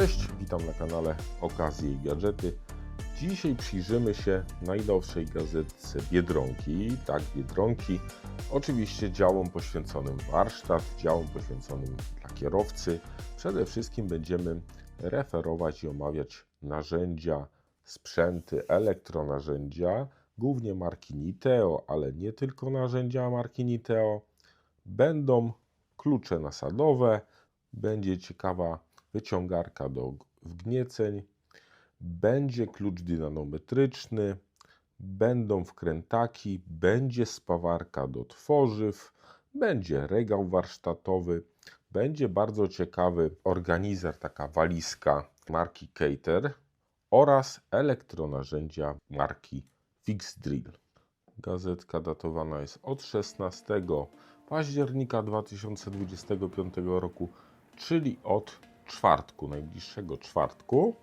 Cześć, witam na kanale Okazje i Gadżety. Dzisiaj przyjrzymy się najnowszej gazetce Biedronki. Tak, Biedronki. Oczywiście działom poświęconym warsztat, działom poświęconym dla kierowcy. Przede wszystkim będziemy referować i omawiać narzędzia, sprzęty, elektronarzędzia, głównie marki Niteo, ale nie tylko narzędzia marki Niteo. Będą klucze nasadowe, będzie ciekawa wyciągarka do wgnieceń, będzie klucz dynanometryczny, będą wkrętaki, będzie spawarka do tworzyw, będzie regał warsztatowy, będzie bardzo ciekawy organizer, taka walizka marki Cater oraz elektronarzędzia marki Fixdrill. Gazetka datowana jest od 16 października 2025 roku, czyli od czwartku, najbliższego czwartku.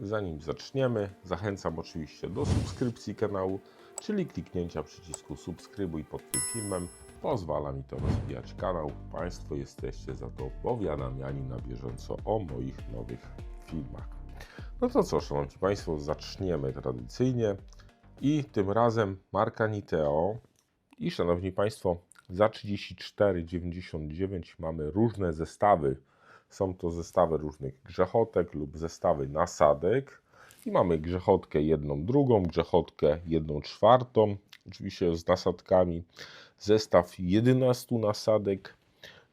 Zanim zaczniemy, zachęcam oczywiście do subskrypcji kanału, czyli kliknięcia przycisku subskrybuj pod tym filmem. Pozwala mi to rozwijać kanał. Państwo jesteście za to powiadamiani na bieżąco o moich nowych filmach. No to co, Szanowni Państwo, zaczniemy tradycyjnie. I tym razem marka Niteo. I Szanowni Państwo, za 34,99 mamy różne zestawy. Są to zestawy różnych grzechotek lub zestawy nasadek. I mamy grzechotkę jedną drugą, grzechotkę jedną czwartą, oczywiście z nasadkami. Zestaw 11 nasadek,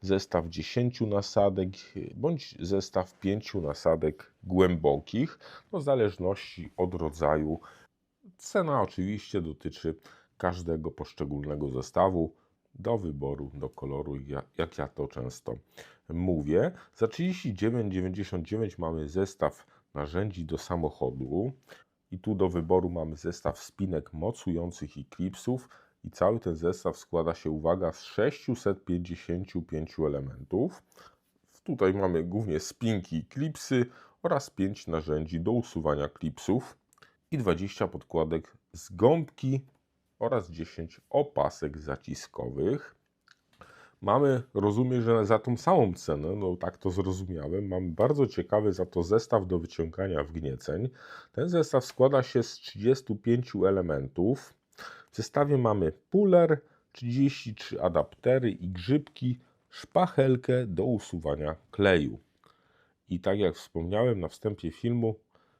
zestaw 10 nasadek, bądź zestaw 5 nasadek głębokich, no w zależności od rodzaju. Cena oczywiście dotyczy każdego poszczególnego zestawu do wyboru, do koloru, ja- jak ja to często mówię. Za 39,99 mamy zestaw narzędzi do samochodu i tu do wyboru mamy zestaw spinek mocujących i klipsów i cały ten zestaw składa się, uwaga, z 655 elementów. Tutaj mamy głównie spinki i klipsy oraz 5 narzędzi do usuwania klipsów i 20 podkładek z gąbki oraz 10 opasek zaciskowych. Mamy, rozumiem, że za tą samą cenę, no tak to zrozumiałem, mamy bardzo ciekawy za to zestaw do wyciągania wgnieceń. Ten zestaw składa się z 35 elementów. W zestawie mamy puller, 33 adaptery i grzybki, szpachelkę do usuwania kleju. I tak jak wspomniałem na wstępie filmu,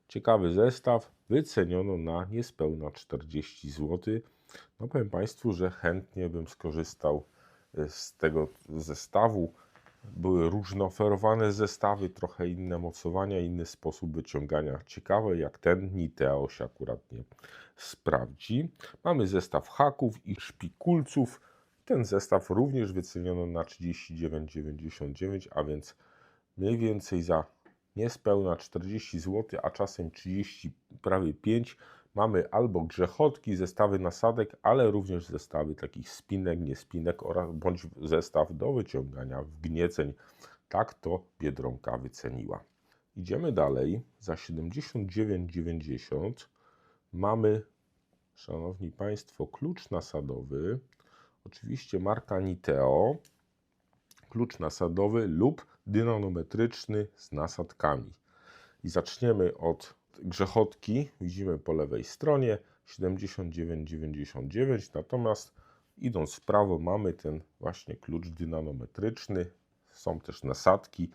ciekawy zestaw wyceniono na niespełna 40 zł. No powiem Państwu, że chętnie bym skorzystał y, z tego zestawu. Były różne oferowane zestawy, trochę inne mocowania, inny sposób wyciągania. Ciekawe jak ten Niteo się akurat nie sprawdzi. Mamy zestaw haków i szpikulców. Ten zestaw również wyceniono na 39,99, a więc mniej więcej za niespełna 40 zł, a czasem 30, prawie 5 mamy albo grzechotki, zestawy nasadek, ale również zestawy takich spinek, niespinek oraz bądź zestaw do wyciągania wgnieceń. Tak to Biedronka wyceniła. Idziemy dalej. Za 79,90 mamy, Szanowni Państwo, klucz nasadowy. Oczywiście marka Niteo. Klucz nasadowy lub dynanometryczny z nasadkami. I zaczniemy od grzechotki. Widzimy po lewej stronie 79,99. Natomiast idąc w prawo mamy ten właśnie klucz dynanometryczny. Są też nasadki.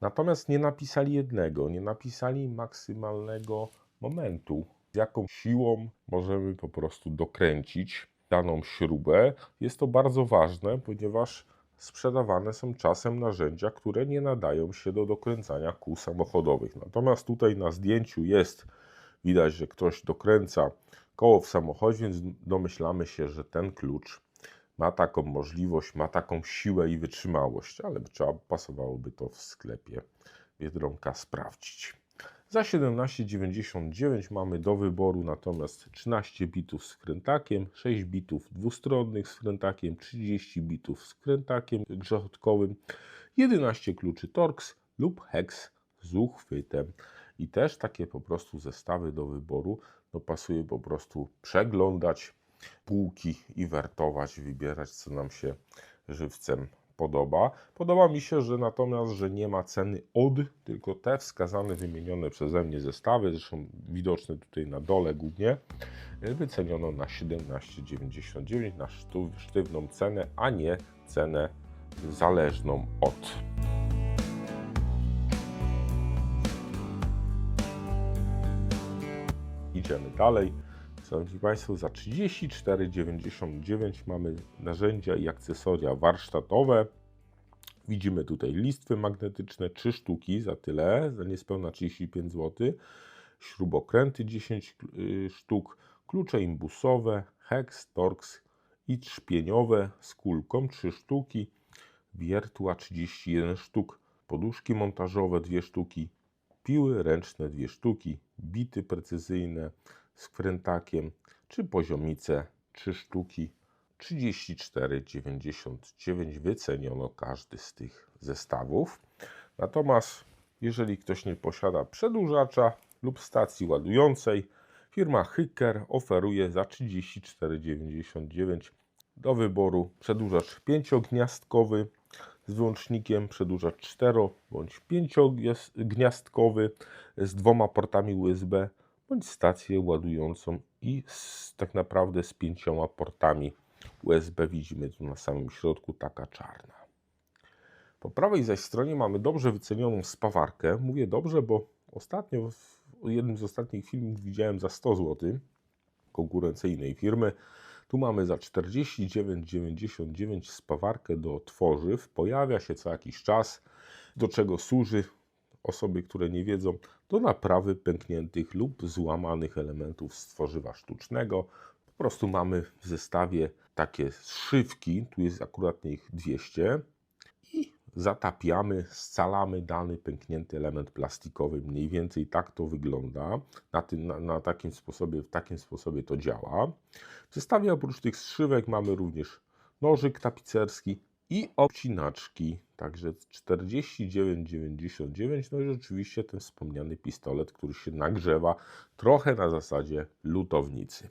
Natomiast nie napisali jednego, nie napisali maksymalnego momentu, z jaką siłą możemy po prostu dokręcić daną śrubę. Jest to bardzo ważne, ponieważ sprzedawane są czasem narzędzia, które nie nadają się do dokręcania kół samochodowych. Natomiast tutaj na zdjęciu jest widać, że ktoś dokręca koło w samochodzie, więc domyślamy się, że ten klucz ma taką możliwość, ma taką siłę i wytrzymałość, ale trzeba pasowałoby to w sklepie Biedronka sprawdzić. Za 17,99 mamy do wyboru natomiast 13 bitów z krętakiem, 6 bitów dwustronnych z krętakiem, 30 bitów z krętakiem grzechotkowym, 11 kluczy Torx lub Hex z uchwytem. I też takie po prostu zestawy do wyboru. No pasuje po prostu przeglądać półki i wertować, wybierać co nam się żywcem podoba. Podoba mi się, że natomiast, że nie ma ceny od, tylko te wskazane, wymienione przeze mnie zestawy, zresztą widoczne tutaj na dole głównie, y, wyceniono na 17,99 na sztywną cenę, a nie cenę zależną od. Idziemy dalej. Szanowni Państwo, za 34,99 mamy narzędzia i akcesoria warsztatowe. Widzimy tutaj listwy magnetyczne, 3 sztuki za tyle, za niespełna 35 zł. Śrubokręty 10 y, sztuk, klucze imbusowe, hex, torx i trzpieniowe z kulką 3 sztuki, wiertła 31 sztuk, poduszki montażowe 2 sztuki, piły ręczne 2 sztuki, bity precyzyjne z wkrętakiem, czy poziomice 3 sztuki, 34,99 wyceniono każdy z tych zestawów. Natomiast jeżeli ktoś nie posiada przedłużacza lub stacji ładującej, firma Hyker oferuje za 34,99 do wyboru przedłużacz pięciogniazdkowy z wyłącznikiem, przedłużacz 4 bądź 5-gniazdkowy z dwoma portami USB bądź stację ładującą i z, tak naprawdę z pięcioma portami USB. Widzimy tu na samym środku taka czarna. Po prawej zaś stronie mamy dobrze wycenioną spawarkę. Mówię dobrze, bo ostatnio w jednym z ostatnich filmów widziałem za 100 zł konkurencyjnej firmy. Tu mamy za 49,99 spawarkę do tworzyw. Pojawia się co jakiś czas. Do czego służy? Osoby, które nie wiedzą, do naprawy pękniętych lub złamanych elementów z tworzywa sztucznego. Po prostu mamy w zestawie takie zszywki, tu jest akurat ich 200 i zatapiamy, scalamy dany pęknięty element plastikowy. Mniej więcej tak to wygląda. Na, tym, na, na takim sposobie, w takim sposobie to działa. W zestawie oprócz tych zszywek mamy również nożyk tapicerski i obcinaczki. Także 49,99. No i rzeczywiście ten wspomniany pistolet, który się nagrzewa trochę na zasadzie lutownicy.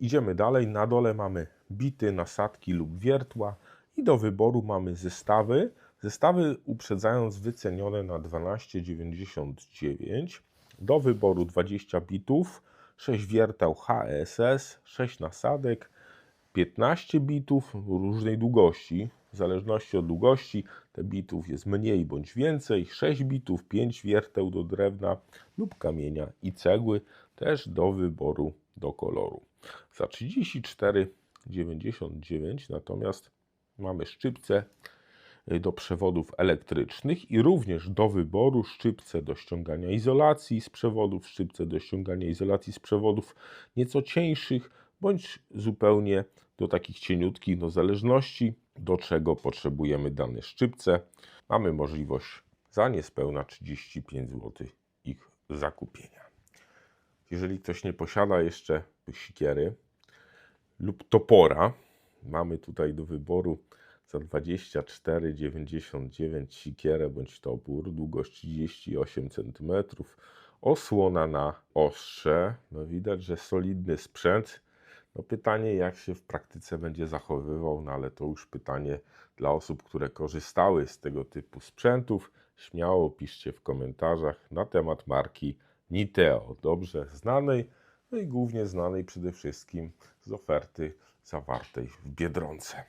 Idziemy dalej. Na dole mamy bity, nasadki lub wiertła i do wyboru mamy zestawy. Zestawy uprzedzając wycenione na 12,99. Do wyboru 20 bitów, 6 wierteł HSS, 6 nasadek, 15 bitów różnej długości. W zależności od długości te bitów jest mniej bądź więcej. 6 bitów, 5 wierteł do drewna lub kamienia i cegły też do wyboru do koloru. Za 34,99 natomiast mamy szczypce do przewodów elektrycznych i również do wyboru szczypce do ściągania izolacji z przewodów, szczypce do ściągania izolacji z przewodów nieco cieńszych, bądź zupełnie do takich cieniutkich, do zależności do czego potrzebujemy dane szczypce. Mamy możliwość za niespełna 35 zł ich zakupienia. Jeżeli ktoś nie posiada jeszcze sikiery lub topora, mamy tutaj do wyboru za 24,99 sikierę bądź topór, długość 38 cm, osłona na ostrze. No widać, że solidny sprzęt. No pytanie, jak się w praktyce będzie zachowywał, no ale to już pytanie dla osób, które korzystały z tego typu sprzętów. Śmiało piszcie w komentarzach na temat marki Niteo, dobrze znanej, no i głównie znanej przede wszystkim z oferty zawartej w Biedronce.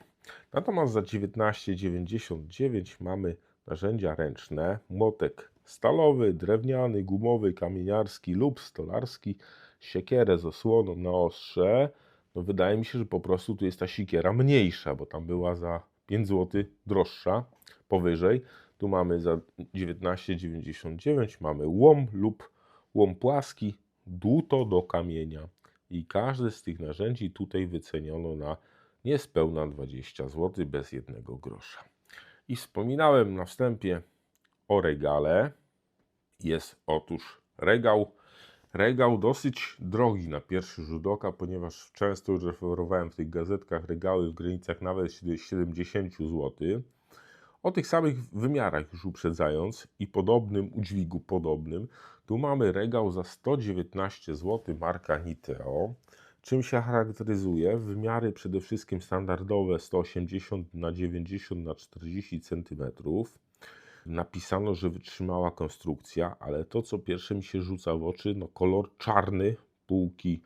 Natomiast za 19,99 mamy narzędzia ręczne, młotek stalowy, drewniany, gumowy, kamieniarski lub stolarski, siekierę z osłoną na ostrze. No wydaje mi się, że po prostu tu jest ta siekiera mniejsza, bo tam była za 5 zł droższa powyżej. Tu mamy za 19,99 mamy łom lub łom płaski, dłuto do kamienia. I każde z tych narzędzi tutaj wyceniono na niespełna 20 zł bez jednego grosza. I wspominałem na wstępie o regale. Jest otóż regał. Regał dosyć drogi na pierwszy rzut oka, ponieważ często już referowałem w tych gazetkach regały w granicach nawet 70 zł. O tych samych wymiarach już uprzedzając i podobnym udźwigu podobnym, tu mamy regał za 119 zł marka Niteo. Czym się charakteryzuje? Wymiary przede wszystkim standardowe 180 na 90 na 40 cm. Napisano, że wytrzymała konstrukcja, ale to co pierwsze mi się rzuca w oczy, no kolor czarny, półki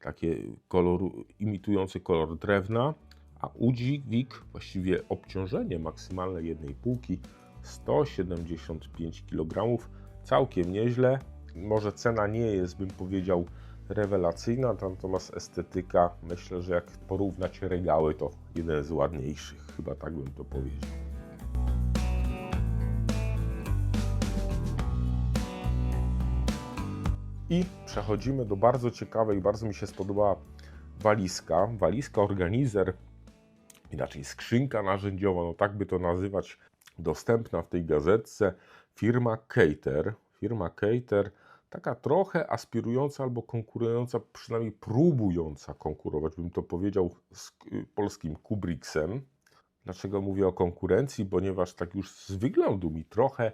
takie kolor imitujący kolor drewna, a udźwig, właściwie obciążenie maksymalne jednej półki 175 kg. Całkiem nieźle. Może cena nie jest, bym powiedział, rewelacyjna, natomiast estetyka, myślę, że jak porównać regały, to jeden z ładniejszych, chyba tak bym to powiedział. I przechodzimy do bardzo ciekawej, bardzo mi się spodobała walizka. Walizka organizer, inaczej skrzynka narzędziowa, no tak by to nazywać, dostępna w tej gazetce. Firma Cater. Firma Cater, taka trochę aspirująca albo konkurująca, przynajmniej próbująca konkurować, bym to powiedział, z y, polskim Kubriksem. Dlaczego mówię o konkurencji? Ponieważ tak już z wyglądu mi trochę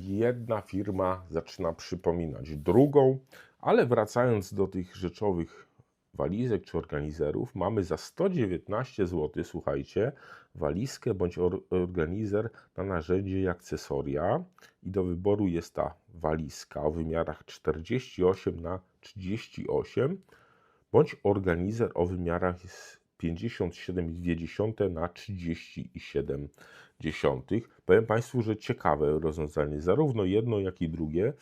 jedna firma zaczyna przypominać drugą, ale wracając do tych rzeczowych walizek czy organizerów, mamy za 119 zł, słuchajcie, walizkę bądź or organizer na narzędzie i akcesoria. I do wyboru jest ta walizka o wymiarach 48 na 38 bądź organizer o wymiarach 57,2 na 37 dziesiątych. Powiem Państwu, że ciekawe rozwiązanie, zarówno jedno, jak i drugie.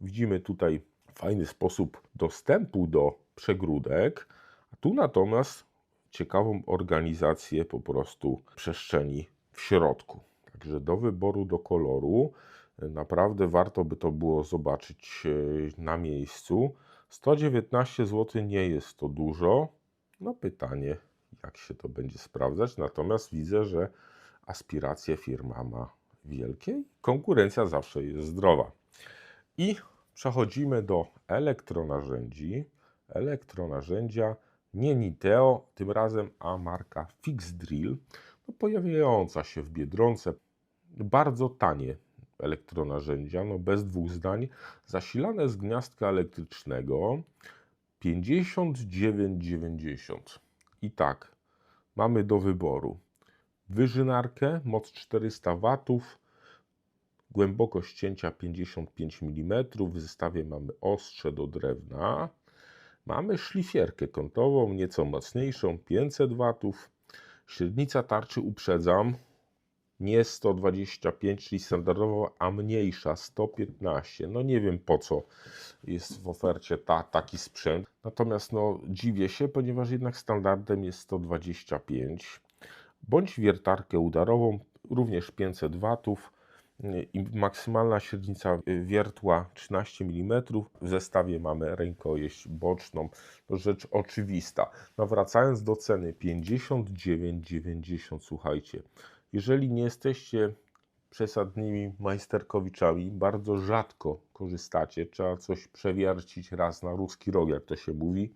Widzimy tutaj fajny sposób dostępu do przegródek, a tu natomiast ciekawą organizację po prostu przestrzeni w środku. Także do wyboru, do koloru. Naprawdę warto by to było zobaczyć e, na miejscu. 119 zł nie jest to dużo. No pytanie, jak się to będzie sprawdzać. Natomiast widzę, że aspiracje firma ma wielkie. Konkurencja zawsze jest zdrowa. I przechodzimy do elektronarzędzi. Elektronarzędzia nie Niteo, tym razem, a marka Fixdrill, no pojawiająca się w Biedronce. Bardzo tanie elektronarzędzia, no bez dwóch zdań, zasilane z gniazdka elektrycznego 59,90. I tak, mamy do wyboru wyżynarkę, moc 400 W, głębokość cięcia 55 mm, w zestawie mamy ostrze do drewna, mamy szlifierkę kątową, nieco mocniejszą, 500 W, średnica tarczy uprzedzam, nie 125, czyli standardowo, a mniejsza 115. No nie wiem po co jest w ofercie ta, taki sprzęt. Natomiast no dziwię się, ponieważ jednak standardem jest 125 bądź wiertarkę udarową, również 500 W i maksymalna średnica wiertła 13 mm. W zestawie mamy rękojeść boczną. To rzecz oczywista. No wracając do ceny 59,90 słuchajcie. Jeżeli nie jesteście przesadnymi majsterkowiczami, bardzo rzadko korzystacie, trzeba coś przewiercić raz na ruski rok, jak to się mówi,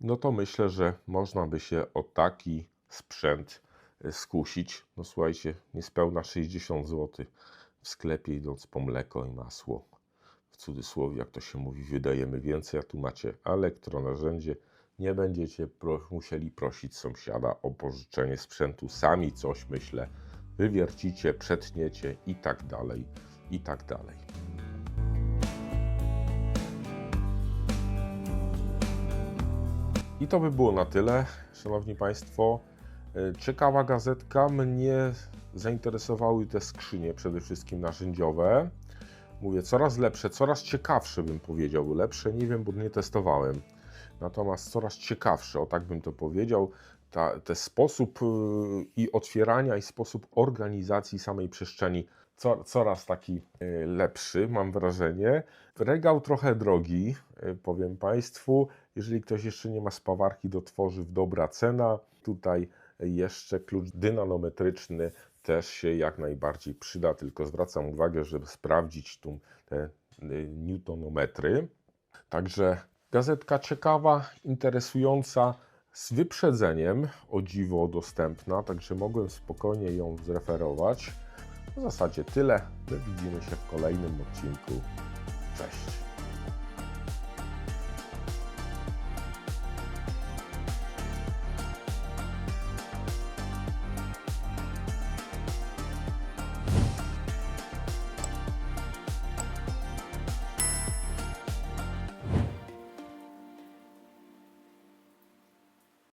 no to myślę, że można by się o taki sprzęt skusić. No słuchajcie, niespełna 60 zł w sklepie idąc po mleko i masło. W cudzysłowie, jak to się mówi, wydajemy więcej, a tu macie elektronarzędzie. Nie będziecie musieli prosić sąsiada o pożyczenie sprzętu. Sami coś, myślę, wywiercicie, przetniecie i tak dalej, i tak dalej. I to by było na tyle, Szanowni Państwo. E, ciekawa gazetka. Mnie zainteresowały te skrzynie, przede wszystkim narzędziowe. Mówię, coraz lepsze, coraz ciekawsze bym powiedział. Lepsze nie wiem, bo nie testowałem. Natomiast coraz ciekawsze, o tak bym to powiedział. Ta, sposób y, i otwierania, i sposób organizacji samej przestrzeni co, coraz taki y, lepszy, mam wrażenie. Regał trochę drogi, y, powiem Państwu. Jeżeli ktoś jeszcze nie ma spawarki do tworzyw, dobra cena. Tutaj jeszcze klucz dynanometryczny też się jak najbardziej przyda, tylko zwracam uwagę, żeby sprawdzić tu te newtonometry. Także gazetka ciekawa, interesująca, z wyprzedzeniem, o dziwo dostępna, także mogłem spokojnie ją zreferować. W zasadzie tyle. My widzimy się w kolejnym odcinku. Cześć.